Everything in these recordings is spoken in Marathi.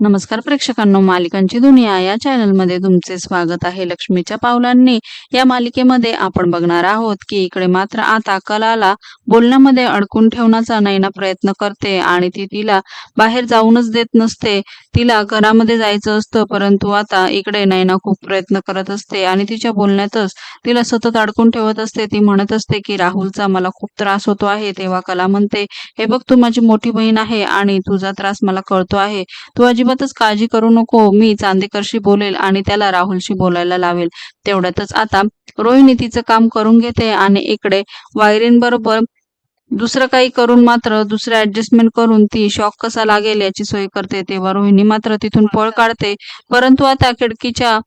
नमस्कार प्रेक्षकांनो मालिकांची दुनिया या चॅनलमध्ये तुमचे स्वागत आहे. लक्ष्मीच्या पावलांनी या मालिकेमध्ये आपण बघणार आहोत की इकडे मात्र आता कलाला बोलण्यामध्ये अडकून ठेवण्याचा नैना प्रयत्न करते आणि ती तिला बाहेर जाऊनच देत नसते. तिला घरामध्ये जायचं असतं परंतु आता इकडे नैना खूप प्रयत्न करत असते आणि तिच्या बोलण्यातच तिला सतत अडकून ठेवत असते. ती म्हणत असते की राहुलचा मला खूप त्रास होतो आहे. तेव्हा कला म्हणते हे बघ तू माझी मोठी बहीण आहे आणि तुझा त्रास मला कळतो आहे. तू अजिबातच काळजी करू नको. मी चांदेकरशी बोलेल आणि त्याला राहुलशी बोलायला लावेल. तेवढ्यातच आता रोहिणी तिचं काम करून घेते आणि इकडे वायरींबरोबर दुसरं काही करून मात्र दुसरं ऍडजस्टमेंट करून ती शॉक कसा लागेल याची सोय करते. तेव्हा रोहिणी मात्र तिथून पळ काढते. परंतु आता खिडकीच्या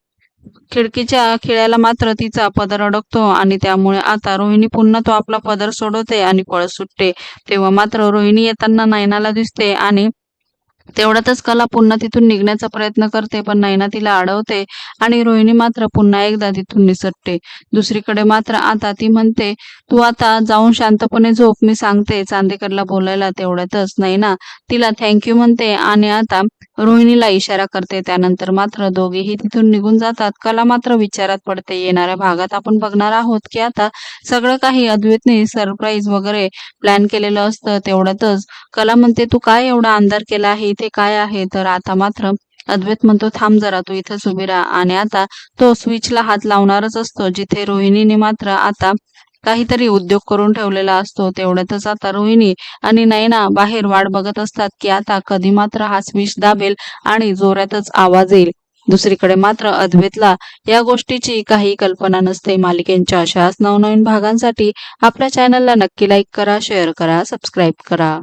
खिडकीच्या खिळ्याला मात्र तिचा पदर अडकतो आणि त्यामुळे आता रोहिणी पुन्हा तो आपला पदर सोडवते आणि पळ सुटते. तेव्हा मात्र रोहिणी येताना नयनाला दिसते आणि तेवढ्यातच कला पुन्हा तिथून निघण्याचा प्रयत्न करते पण नैना तिला अडवते आणि रोहिणी मात्र पुन्हा एकदा तिथून निसटते. दुसरीकडे मात्र आता ती म्हणते तू आता जाऊन शांतपणे झोप मी सांगते. चांदेकरला बोलायला तेवढ्यातच नैना तिला थँक्यू म्हणते आणि आता रोहिणीला इशारा करते. त्यानंतर मात्र दोघेही तिथून निघून जातात. कला मात्र विचारात पडते. येणाऱ्या भागात आपण बघणार आहोत की आता सगळं काही अद्वैतने सरप्राईज वगैरे प्लॅन केलेलं असतं. तेवढ्यातच कला म्हणते तू काय एवढा अंधार केला आहे? इथे काय आहे? तर आता मात्र अद्वैत म्हणतो थांब जरा तू इथंच उभी राहा. आणि आता तो स्विचला हात लावणारच असतो जिथे रोहिणीने मात्र आता काहीतरी उद्योग करून ठेवलेला असतो तेवढ्यातच आता रोहिणी आणि नयना बाहेर वाट बघत असतात की आता कधी मात्र हा स्विच दाबेल आणि जोरातच आवाज येईल. दुसरीकडे मात्र अद्वैतला या गोष्टीची काही कल्पना नसते. मालिकेच्या अशाच नवनवीन भागांसाठी आपल्या चॅनलला नक्की लाईक करा शेअर करा सबस्क्राईब करा.